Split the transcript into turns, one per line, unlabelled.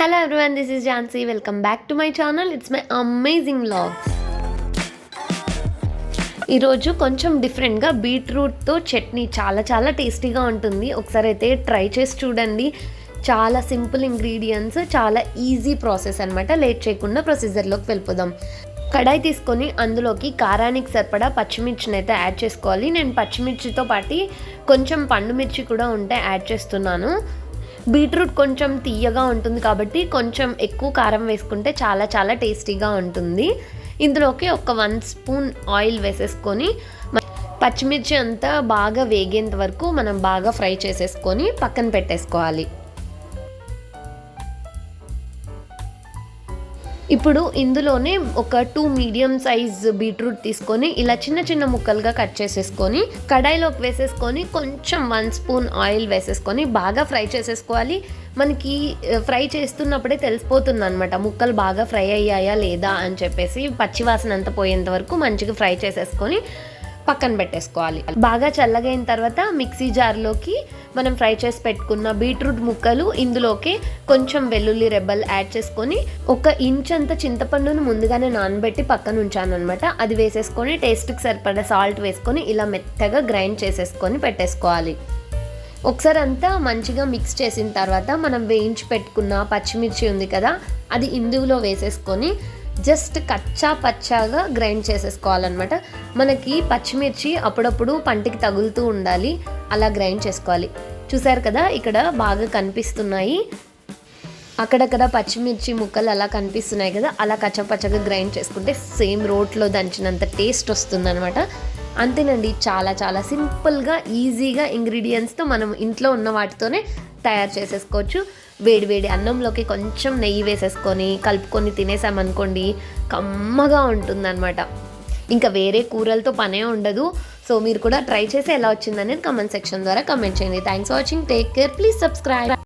Hello everyone this is Jhansi welcome back to my channel it's my amazing logs ఈరోజు కొంచెం డిఫరెంట్గా బీట్రూట్తో చట్నీ చాలా చాలా టేస్టీగా ఉంటుంది. ఒకసారి అయితే ట్రై చేసి చూడండి. చాలా సింపుల్ ఇంగ్రీడియంట్స్ చాలా ఈజీ ప్రాసెస్ అనమాట లేట్ చేయకుండా ప్రొసీజర్లోకి వెళ్ళిపోదాం. కడాయి తీసుకొని అందులోకి కారానికి సరిపడా పచ్చిమిర్చిని అయితే యాడ్ చేసుకోవాలి. నేను పచ్చిమిర్చితో పాటు కొంచెం పండు మిర్చి కూడా ఉంటే యాడ్ చేస్తున్నాను. బీట్రూట్ కొంచెం తీయగా ఉంటుంది కాబట్టి కొంచెం ఎక్కువ కారం వేసుకుంటే చాలా చాలా టేస్టీగా ఉంటుంది. ఇందులోకి ఒక వన్ స్పూన్ ఆయిల్ వేసేసుకొని పచ్చిమిర్చి అంతా బాగా వేగేంత వరకు మనం బాగా ఫ్రై చేసేసుకొని పక్కన పెట్టేసుకోవాలి. ఇప్పుడు ఇందులోనే ఒక టూ మీడియం సైజ్ బీట్రూట్ తీసుకొని ఇలా చిన్న చిన్న ముక్కలుగా కట్ చేసేసుకొని కడాయిలోకి వేసేసుకొని కొంచెం వన్ స్పూన్ ఆయిల్ వేసేసుకొని బాగా ఫ్రై చేసేసుకోవాలి. మనకి ఫ్రై చేస్తున్నప్పుడే తెలిసిపోతుంది అనమాట ముక్కలు బాగా ఫ్రై అయ్యాయా లేదా అని చెప్పేసి పచ్చివాసన అంతా పోయేంత వరకు మంచిగా ఫ్రై చేసేసుకొని పక్కన పెట్టేసుకోవాలి. బాగా చల్లగైన తర్వాత మిక్సీ జార్లోకి మనం ఫ్రై చేసి పెట్టుకున్న బీట్రూట్ ముక్కలు ఇందులోకి కొంచెం వెల్లుల్లి రెబ్బలు యాడ్ చేసుకొని ఒక ఇంచ్ అంత చింతపండును ముందుగానే నానబెట్టి పక్కన ఉంచాను అనమాట అది వేసేసుకొని టేస్ట్కి సరిపడే సాల్ట్ వేసుకొని ఇలా మెత్తగా గ్రైండ్ చేసేసుకొని పెట్టేసుకోవాలి. ఒకసారి అంతా మంచిగా మిక్స్ చేసిన తర్వాత మనం వేయించి పెట్టుకున్న పచ్చిమిర్చి ఉంది కదా అది ఇందులో వేసేసుకొని జస్ట్ కచ్చా పచ్చాగా గ్రైండ్ చేసేసుకోవాలన్నమాట. మనకి పచ్చిమిర్చి అప్పుడప్పుడు పంటికి తగులుతూ ఉండాలి. అలా గ్రైండ్ చేసుకోవాలి. చూసారు కదా ఇక్కడ బాగా కనిపిస్తున్నాయి. అక్కడక్కడ పచ్చిమిర్చి ముక్కలు అలా కనిపిస్తున్నాయి కదా అలా కచ్చపచ్చగా గ్రైండ్ చేసుకుంటే సేమ్ రోట్లో దంచినంత టేస్ట్ వస్తుందనమాట అంతేనండి చాలా చాలా సింపుల్గా ఈజీగా ఇంగ్రీడియంట్స్తో మనం ఇంట్లో ఉన్న వాటితోనే తయారు చేసేసుకోవచ్చు. వేడి వేడి అన్నంలోకి కొంచెం నెయ్యి వేసేసుకొని కలుపుకొని తినేసామనుకోండి కమ్మగా ఉంటుందన్నమాట. ఇంకా వేరే కూరలతో పనే ఉండదు. సో మీరు కూడా ట్రై చేసి ఎలా వచ్చిందనేది కమెంట్ సెక్షన్ ద్వారా కమెంట్ చేయండి. Thanks for watching take care please subscribe